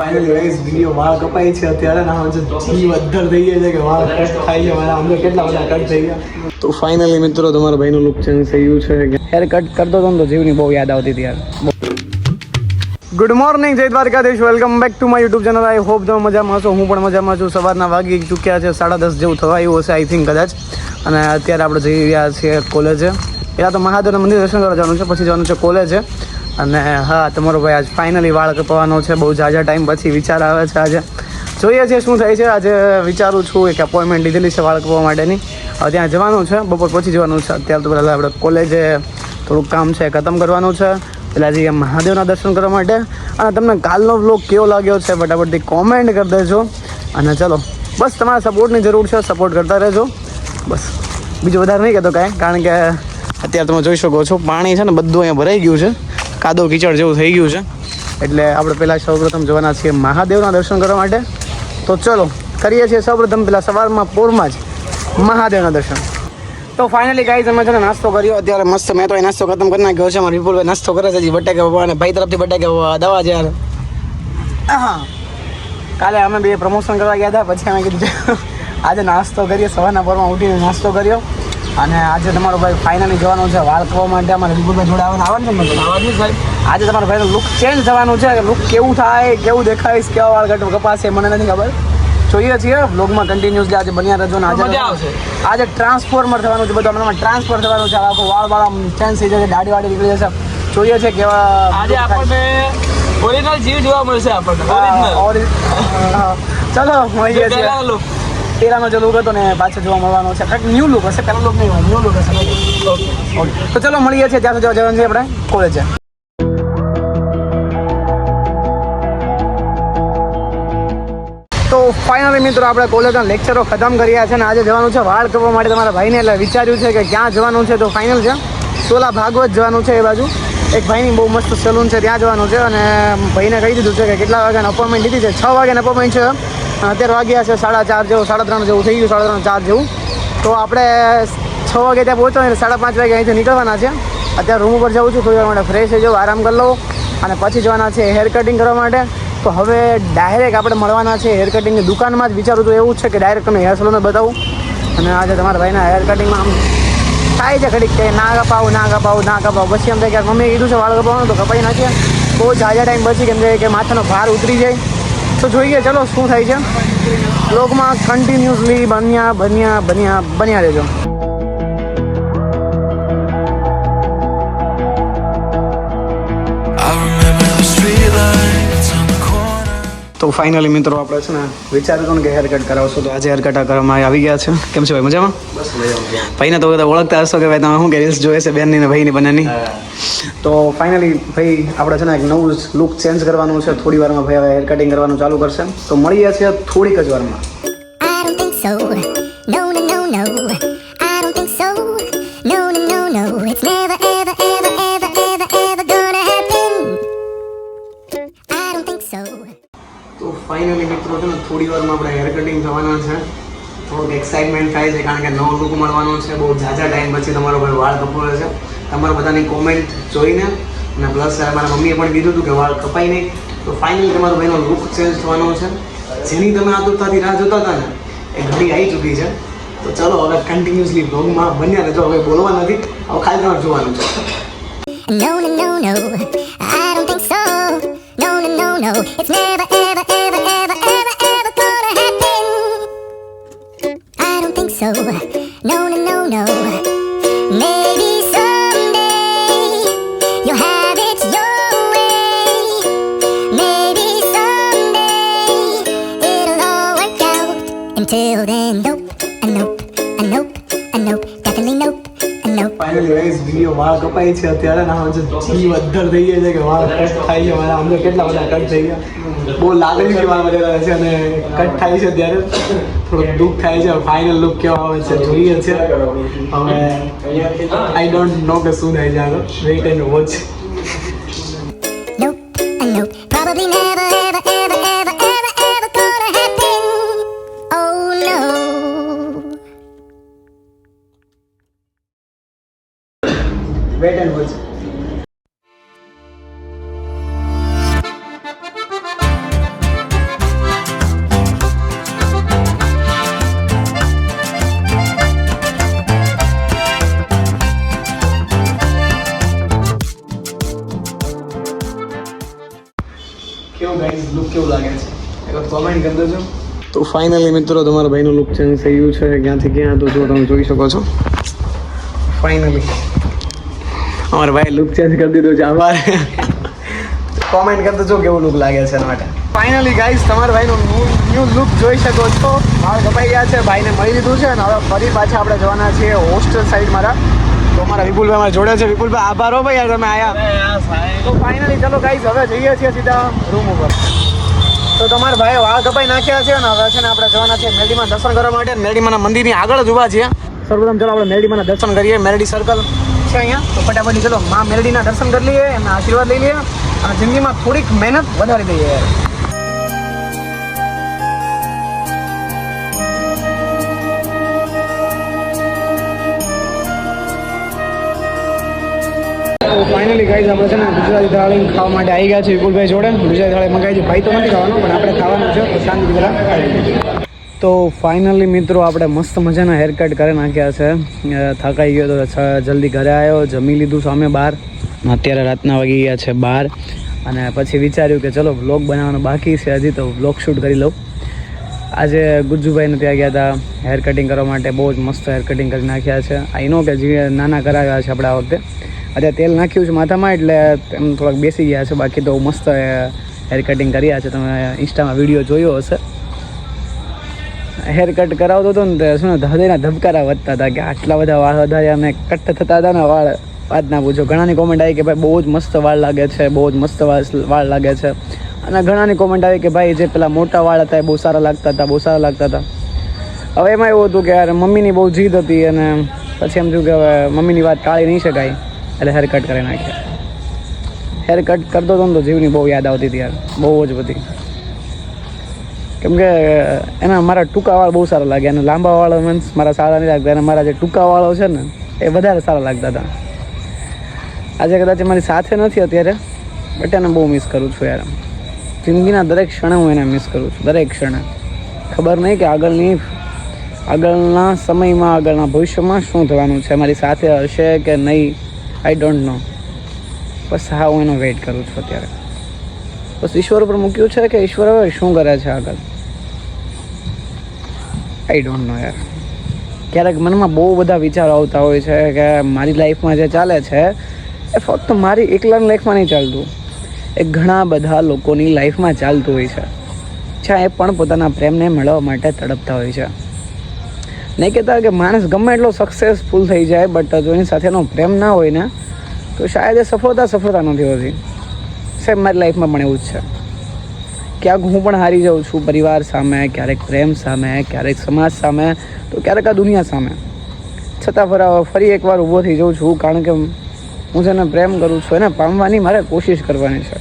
Finally guys video વાળ કપાય છે અત્યારે ના જે જીવ અદ્ધર થઈ ગયા છે કે વાળ કટ થાય છે મારા અમને કેટલા બધા કટ થઈ ગયા. તો ફાઇનલી મિત્રો તમારા ભાઈનું લુક ચેન્જ થઈ ગયું છે. હેર કટ કરતો હતો ને તો જીવની બહુ યાદ આવતી હતી યાર. Good morning Jai Dwarkadhish. Welcome back to my YouTube channel I hope તમે મજામાં છો હું પણ મજામાં છું. સવારના વાગી ચૂક્યા છે સાડા દસ જેવું થવા આવ્યું હશે આઈ થિંક કદાચ. અને અત્યારે આપણે જઈ રહ્યા છીએ કોલેજે પહેલાં તો મહાદેવના મંદિર દર્શન કરવા જવાનું છે પછી જવાનું છે કોલેજે અને હા, તમારો ભાઈ આજ ફાઇનલી વાળ કપવાનો છે, બહુ ઝાઝા ટાઈમ પછી વિચાર આવે છે આજે. જોઈએ છીએ શું થાય છે, આજે વિચારું છું એક અપોઇન્ટમેન્ટ લીધેલી છે વાળ કપવા માટેની. ત્યાં જવાનું છે, બપોર પછી જવાનું છે. અત્યારે તો પહેલાં આપણે કોલેજે થોડુંક કામ છે, ખતમ કરવાનું છે. પહેલાં જઈએ મહાદેવના દર્શન કરવા માટે. અને તમને કાલનો બ્લોગ કેવો લાગ્યો છે, ફટાફટથી કોમેન્ટ કરી દેજો. અને ચલો, બસ તમારા સપોર્ટની જરૂર છે સપોર્ટ કરતા રહેજો. બસ. બીજું વધારે નહીં કહેતો કાંઈ, કારણ કે અત્યારે તમે જોઈ શકો છો, પાણી છે ને બધું અહીંયા ભરાઈ ગયું છે. કાદવ કીચડ જેવું થઈ ગયું છે. એટલે આપણે પહેલાં સૌપ્રથમ જવાના છીએ મહાદેવના દર્શન કરવા માટે. તો ચલો, કરીએ છીએ સૌપ્રથમ પહેલાં સવારમાં પોરમાં જ મહાદેવના દર્શન. તો ફાઇનલી ગાઈઝ અમે છે ને નાસ્તો કર્યો. અત્યારે મસ્ત મેં તો એ નાસ્તો ખતમ કરી નાખ્યો છે. મારા વિપુલભાઈ નાસ્તો કરે છે બટાકા પપ્પા અને ભાઈ તરફથી બટાકા બાબા દવા છે હા. કાલે અમે બે પ્રમોશન કરવા ગયા હતા, પછી અમે કીધું, આજે નાસ્તો કરીએ. સવારના પોરમાં ઉઠીને નાસ્તો કર્યો. અને આજે તમારો ભાઈ ફાઇનલી જવાનું છે. વાળ કરવા માટે અમારે વિપુલભાઈ જોડે આવવાનું આવવાનું છે આવવાનું સાહેબ. આજે તમારો ભાઈનું લુક ચેન્જ થવાનું છે. લુક કેવું થાય કેવું દેખાઈશ કેવા વાળ કટ કપાશે મને નથી ખબર. જોઈએ છીએ બ્લોગમાં કન્ટિન્યુઅસલી આજે બન્યા રહેજો ને આજે આવશે. આજે ટ્રાન્સફોર્મર થવાનું છે બધું હમણાં ટ્રાન્સફર થવાનું છે. આખો વાળ વાળ ચેન્જ થઈ જશે દાઢી વાડી નીકળી જશે. જોઈએ છે કેવા આજે આપણને ઓરિજિનલ જીવ જોવા મળશે આપણને ઓરિજિનલ ચલો મળીએ છીએ. પેલાનો જે લુક હતો ને પાછો જોવા મળવાનો છે. કંઈક ન્યૂ લુક હશે પેલા લુક નહીં હોય ન્યૂ લુક હશે. ઓકે તો ચલો મળીએ છીએ ત્યાં સુધી જવાનું છે આપણે કોલેજે તો ફાઇનલી મિત્રો આપણે કોલેજના લેક્ચરો ખતમ કર્યા છે અને આજે જવાનું છે વાળ કરવા માટે તમારા ભાઈને, એટલે વિચાર્યું છે કે ક્યાં જવાનું છે તો ફાઇનલ છે. સોલા ભાગવત જવાનું છે એ બાજુ. એક ભાઈની બહુ મસ્ત સલૂન છે, ત્યાં જવાનું છે અને ભાઈને કહી દીધું છે કે કેટલા વાગ્યાની અપોઇન્ટમેન્ટ લીધી છે? છ વાગ્યાની અપોઇન્ટમેન્ટ છે. અત્યારે વાગ્યા છે સાડા ચાર જેવું, સાડા ત્રણ જેવું, થઈ ગયું સાડા ત્રણ, ચાર જેવું. તો આપણે છ વાગે ત્યાં પહોંચો ને સાડા પાંચ વાગે અહીંથી નીકળવાના છે. અત્યારે રૂમ ઉપર જાઉં છું, થોડી વાર માટે ફ્રેશ થઈ જાઉં આરામ કરી લઉં અને પછી જવાના છે હેર કટિંગ કરવા માટે. તો હવે ડાયરેક્ટ આપણે મળવાના છે હેર કટિંગની દુકાનમાં જ. વિચારું તો એવું જ છે કે ડાયરેક્ટ તમે હેર સલૂને બતાવું. અને આજે તમારા ભાઈના હેર કટિંગમાં આમ થાય છે ઘડીક કે ના કપાવું ના કપાવું ના કપાવું. પછી એમ થાય કે મમ્મીએ કીધું છે વાળ કપાવવાનું, તો કપાઈ નાખીએ. બહુ જાજા ટાઈમ પછી કેમ કે માથાનો ભાર ઉતરી જાય. તો જોઈએ ચલો શું થાય છે. બ્લોગમાં કન્ટિન્યુઅસલી બન્યા બન્યા બન્યા બન્યા રહેજો. તો ફાઇનલી મિત્રો આપણે છે ને વિચાર્યું હતું ને કે હેર કટ કરાવશો તો આજે હેર કટ કરવામાં આવી ગયા છે. કેમ છે ભાઈ? મજામાં? ભાઈને તો બધા ઓળખતા હશો કે ભાઈ તમે શું કે રીલ્સ જોઈએ છે બેનની ને ભાઈની બંનેની? તો ફાઇનલી ભાઈ આપણે છે ને એક નવું લુક ચેન્જ કરવાનું છે. થોડી વારમાં ભાઈ હવે હેર કટિંગ કરવાનું ચાલુ કરશે. તો મળીએ છીએ થોડીક જ વારમાં. થોડી વારમાં આપણે હેર કટિંગ થવાના છે. થોડુંક એક્સાઇટમેન્ટ થાય છે કારણ કે નવો લુક મળવાનો છે. બહુ ઝાઝા ટાઈમ પછી તમારો ભાઈ વાળ કપાવે છે. તમારા બધાની કોમેન્ટ જોઈને અને પ્લસ મારા મમ્મીએ પણ કીધું હતું કે વાળ કપાઈ નહીં. તો ફાઇનલી તમારો ભાઈનો લુક ચેન્જ થવાનો છે. જેની તમે આતુરતાથી રાહ જોતા હતા ને એ ઘડી આવી ચૂકી છે. તો ચલો હવે કન્ટિન્યુઅસલી બ્લોગમાં બન્યા રહેજો. હવે બોલવા નથી. હવે ખાલી તમારે જોવાનું છે. No, no, no, no. I don't think so. No, no, no, no. It's never, ever, ever, ever, so. No, no, no, no. Video વાળ કપાય છે અત્યારે ના જે જીવ અદ્ધર થઈ જાય છે કે વાળ કટ થાય છે મારા અમને કેટલા બધા કટ થઈ ગયા. બહુ લાગણી વાળ બધા છે અને કટ થાય છે ત્યારે થોડુંક દુઃખ થાય છે ફાઇનલ લુક કેવો આવે છે જોઈએ છે. હવે આઈ ડોન્ટ નો કે શું થાય છે આગળ. વેઇટ એન્ડ વોચ એક કરી દેજો. તો ફાઇનલી મિત્રો તમારા ભાઈનું લુક ચેન્જ થઈ ગયું છે. ક્યાંથી ક્યાં તો જો તમે જોઈ શકો છો. ફાઇનલી અમારા ભાઈ લુક ચેન્જ કરી દીધું છે. આભાર કોમેન્ટ કરી દેજો કેવું લુક લાગે છે એના માટે. ફાઇનલી ગાઈઝ તમારા ભાઈનો ન્યૂ લુક જોઈ શકો છો. વાળ કપાઈ ગયા છે. ભાઈને મળી લીધું છે અને હવે ફરી પાછા આપણે જવાના છીએ હોસ્ટેલ સાઈડ મારા. તો અમારા વિપુલભાઈ અમારા જોડે છે. વિપુલભાઈ આભાર હો ભાઈ યાર તમે આયા. તો ફાઇનલી ચલો ગાઈઝ હવે જઈએ છીએ સીધા રૂમ ઉપર. તો તમારા ભાઈ વાળ કપાઈ નાખ્યા છે અને હવે છે ને આપણે જવાના છે મેરડીમાં દર્શન કરવા માટે. મેરડીમાના મંદિરની આગળ જ ઊભા છીએ. સર્વપ્રથમ ચલો આપણે મેરડીમાના દર્શન કરીએ. મેરડી સર્કલ છે અહીંયા. તો ફટાફટ ચલો મા મેરડીના દર્શન કરી લઈએ એમના આશીર્વાદ લઈ લઈએ. અને જિંદગીમાં થોડીક મહેનત વધારી દઈએ. ફાઇનલી ગાઈઝ આપણે છે ને ગુજરાતી થાળી ખાવા માટે આવી ગયા છે વિપુલભાઈ જોડે. ગુજરાતી થાળી મંગાવી છે. ભાઈ તો નથી ખાવાનું, પણ આપણે ખાવાનું છે. તો શાંતિ પેલા તો ફાઇનલી મિત્રો, આપણે મસ્ત મજાના હેર કટ કરી નાખ્યા છે. થકાઈ ગયો તો જલ્દી ઘરે આવ્યો જમી લીધું સામે બહાર. અત્યારે રાતના વાગી ગયા છે બહાર અને પછી વિચાર્યું કે ચલો વ્લોગ બનાવવાનો બાકી છે હજી, તો વ્લોગ શૂટ કરી લઉં. આજે ગુજ્જુભાઈને ત્યાં ગયા હતા હેર કટિંગ કરવા માટે. બહુ જ મસ્ત હેર કટિંગ કરી નાખ્યા છે. આ નો કે જે નાના કરાવ્યા છે આપણે આ વખતે. અત્યારે તેલ નાખ્યું છે માથામાં એટલે એમ થોડાક બેસી ગયા છે. બાકી તો મસ્ત હેર કટિંગ કર્યા છે. તમે ઇન્સ્ટામાં વીડિયો જોયો હશે. હેર કટ કરાવતો હતો ને શું હૃદયના ધબકારા વધતા હતા કે આટલા બધા વાળ વધારે અમે કટ થતા હતા ને વાળ. વાત ના પૂછો. ઘણાની કોમેન્ટ આવી કે ભાઈ બહુ જ મસ્ત વાળ લાગે છે, બહુ જ મસ્ત વાળ લાગે છે. અને ઘણાની કોમેન્ટ આવી કે ભાઈ જે પેલા મોટા વાળ હતા એ બહુ સારા લાગતા હતા, બહુ સારા લાગતા હતા. હવે એમાં એવું હતું કે યાર મમ્મીની બહુ જીદ હતી અને પછી એમ થયું કે હવે મમ્મીની વાત ટાળી નહીં શકાય. એટલે હેર કટ કરી નાખ્યા હેર કટ કરતો હતો ને તો જીવની બહુ યાદ આવતી હતી યાર. બહુ જ બધી. કેમ કે, એના મારા ટૂંકા વાળ બહુ સારા લાગ્યા અને લાંબા વાળ મીન્સ મારા સારા નહીં લાગતા. અને મારા જે ટૂંકા વાળો છે ને, એ વધારે સારા લાગતા હતા. આજે કદાચ મારી સાથે નથી અત્યારે બટ એને બહુ મિસ કરું છું યાર. જિંદગીના દરેક ક્ષણે હું એને મિસ કરું છું, દરેક ક્ષણે. ખબર નહીં કે આગળની, આગળના સમયમાં, આગળના ભવિષ્યમાં શું થવાનું છે, મારી સાથે હશે કે નહીં. આઈ ડોન્ટ નો બસ હા, હું એનો વેઇટ કરું છું અત્યારે. બસ ઈશ્વર ઉપર મૂક્યું છે કે ઈશ્વર હવે શું કરે છે આગળ? આઈ ડોન્ટ નો યાર. ક્યારેક મનમાં બહુ બધા વિચારો આવતા હોય છે કે મારી લાઈફમાં જે ચાલે છે, એ ફક્ત મારી એકલાની લાઈફમાં નહીં ચાલતું. એ ઘણા બધા લોકોની લાઈફમાં ચાલતું હોય છે. જ્યાં એ પણ પોતાના પ્રેમને મેળવવા માટે તડપતા હોય છે. નહીં કહેતા કે માણસ ગમે એટલો સક્સેસફુલ થઈ જાય બટ જો એની સાથેનો પ્રેમ ના હોય ને, તો શાયદ એ સફળતા સફળતા નથી હોતી. સાહેબ મારી લાઈફમાં પણ એવું જ છે. ક્યાંક હું પણ હારી જાઉં છું પરિવાર સામે, ક્યારેક પ્રેમ સામે, ક્યારેક સમાજ સામે, તો ક્યારેક આ દુનિયા સામે. છતાં ફરા, ફરી એકવાર ઊભો થઈ જાઉં છું, કારણ કે હું જેને પ્રેમ કરું છું, એને પામવાની મારે કોશિશ કરવાની છે.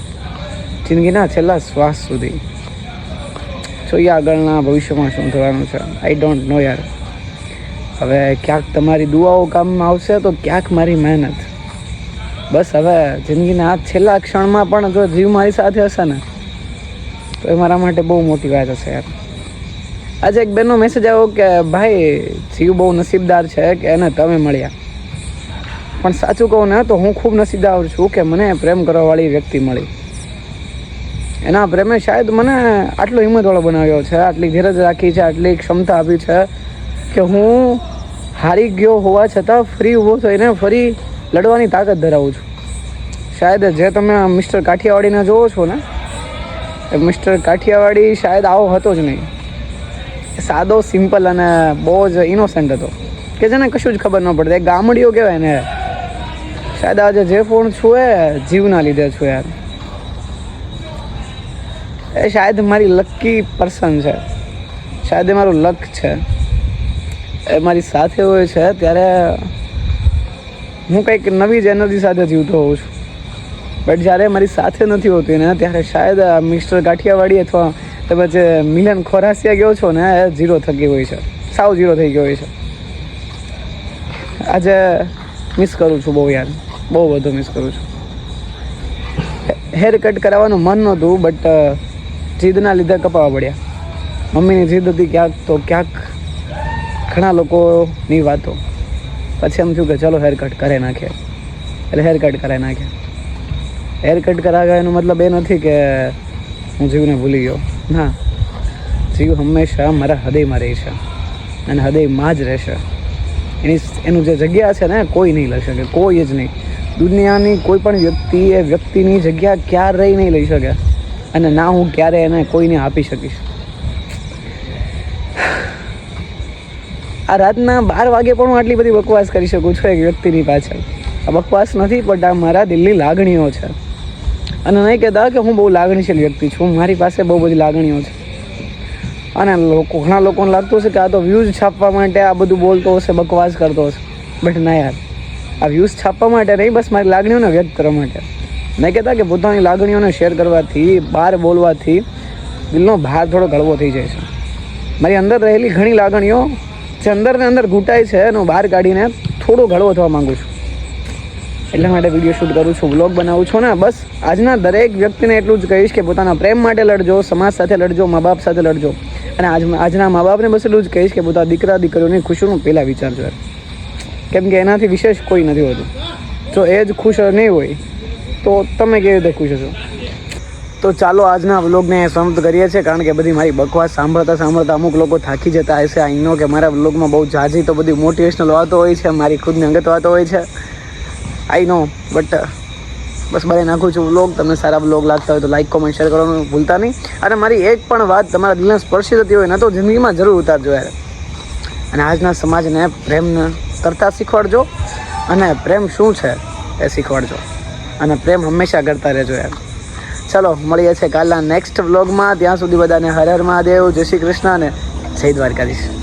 જિંદગીના છેલ્લા શ્વાસ સુધી. જોઈએ આગળના ભવિષ્યમાં શું થવાનું છે. આઈ ડોન્ટ નો યાર. હવે ક્યાંક તમારી દુઆઓ કામમાં આવશે તો ક્યાંક મારી મહેનત. બસ હવે જિંદગીના આ છેલ્લા ક્ષણમાં પણ જો જીવ મારી સાથે હશે ને, તો એ મારા માટે બહુ મોટી વાત હશે યાર. આજે એક બેનનો મેસેજ આવ્યો કે, ભાઈ, જીવ બહુ નસીબદાર છે કે એને તમે મળ્યા. પણ સાચું કહું ને, તો હું ખૂબ નસીબદાર છું કે મને પ્રેમ કરવાવાળી વ્યક્તિ મળી. એના પ્રેમે શાયદ મને આટલો હિંમતવાળો બનાવ્યો છે, આટલી ધીરજ રાખી છે, આટલી ક્ષમતા આપી છે કે હું હારી ગયો હોવા છતાં ફ્રી ઊભો થઈને ફરી લડવાની તાકાત ધરાવું છું. શાયદ જે તમે મિસ્ટર કાઠિયાવાડીને જોવો છો ને, એ મિસ્ટર કાઠિયાવાડી શાયદ આવો હતો જ નહીં. સાદો, સિમ્પલ અને બહુ જ ઇનોસેન્ટ હતો. કે જેને કશું જ ખબર ન પડતી ગામડીઓ કહેવાય ને. શાયદ આજે જે ફોન છું એ જીવના લીધે છું યાર એ શાયદ મારી લકી પર્સન છે. શાયદ એ મારું લક છે. એ મારી સાથે હોય છે, ત્યારે હું કંઈક નવી જ એનર્જી સાથે જીવતો હોઉં છું. બટ જ્યારે મારી સાથે નથી હોતી ને ત્યારે શાયદ મિસ્ટર કાઠિયાવાડી અથવા તમે જે મિલન ખોરાસિયા ગયો છો ને, એ ઝીરો થકી હોય છે. સાવ ઝીરો થઈ ગયો હોય છે. આજે મિસ કરું છું બહુ યાર. બહુ બધું મિસ કરું છું. હેર કટ કરાવવાનું મન નહોતું બટ જીદના લીધે કપાવા પડ્યા. મમ્મીની જીદ હતી ક્યાંક તો ક્યાંક ઘણા લોકોની વાતો. પછી એમ થયું કે ચલો હેર કટ કરે નાખીએ. એટલે હેર કટ કરાવી નાખ્યા હેર કટ કરાવ્યા એનો મતલબ એ નથી કે હું જીવને ભૂલી ગયો. ના. જીવ હંમેશા મારા હૃદયમાં રહે છે. અને હૃદયમાં જ રહેશે એની એનું જે જગ્યા છે ને, કોઈ નહીં લઈ શકે. કોઈ જ નહીં. દુનિયાની કોઈ પણ વ્યક્તિ એ વ્યક્તિની જગ્યા ક્યારેય નહીં લઈ શકે. અને ના હું ક્યારે એને કોઈને આપી શકીશ. આ રાતના બાર વાગે પણ હું આટલી બધી બકવાસ કરી શકું છું એક વ્યક્તિની પાછળ. આ બકવાસ નથી પણ આ મારા દિલની લાગણીઓ છે. અને નહીં કહેતા કે હું બહુ લાગણીશીલ વ્યક્તિ છું મારી પાસે બહુ બધી લાગણીઓ છે. અને લોકો, ઘણા લોકોને લાગતું હશે કે આ તો વ્યૂઝ છાપવા માટે આ બધું બોલતો હશે, બકવાસ કરતો હશે. બટ ના યાર, આ વ્યૂઝ છાપવા માટે નહીં, બસ મારી લાગણીઓને વ્યક્ત કરવા માટે. નહીં કહેતા કે પોતાની લાગણીઓને શેર કરવાથી, બહાર બોલવાથી, દિલનો ભાર થોડો ગળવો થઈ જાય છે. મારી અંદર રહેલી ઘણી લાગણીઓ જે અંદરને અંદર ઘૂંટાય છે એનો બહાર કાઢીને થોડો હળવો થવા માંગુ છું. એટલા માટે વીડિયો શૂટ કરું છું વ્લોગ બનાવું છું ને, બસ. આજના દરેક વ્યક્તિને એટલું જ કહીશ કે પોતાના પ્રેમ માટે લડજો, સમાજ સાથે લડજો, મા બાપ સાથે લડજો. અને આજ આજના મા બાપને બસ એટલું જ કહીશ કે પોતાના દીકરા, દીકરીઓની ખુશીનું પહેલાં વિચારજો. કેમ કે એનાથી વિશેષ કોઈ નથી હોતું. જો એ જ ખુશ નહીં હોય, તો તમે કેવી રીતે ખુશ હશો? તો ચાલો આજના વ્લોગને સમાપ્ત કરીએ છીએ, કારણ કે બધી મારી બકવાસ સાંભળતા સાંભળતા અમુક લોકો થાકી જતા હશે. આઈ નો કે મારા વ્લોગમાં બહુ જાજી તો બધી મોટિવેશનલ વાતો હોય છે, મારી ખુદની અંગત વાતો હોય છે. આઈ નો, બટ, બસ bare નાખું છું વ્લોગ. તમને સારા વ્લોગ લાગતા હોય તો લાઇક કોમેન્ટ, શેર કરવાનું ભૂલતા નહીં. અને મારી એક પણ વાત તમારા દિલને સ્પર્શી થતી હોય ને તો જિંદગીમાં જરૂર ઉતારજો યાર. અને આજના સમાજને પ્રેમ કરતાં શીખવાડજો. અને પ્રેમ શું છે એ શીખવાડજો. અને પ્રેમ હંમેશા કરતા રહેજો યાર. ચલો, મળીએ છીએ કાલના નેક્સ્ટ વ્લોગમાં ત્યાં સુધી બધાને હર હર મહાદેવ. જય શ્રી કૃષ્ણ અને જય દ્વારકાધીશ.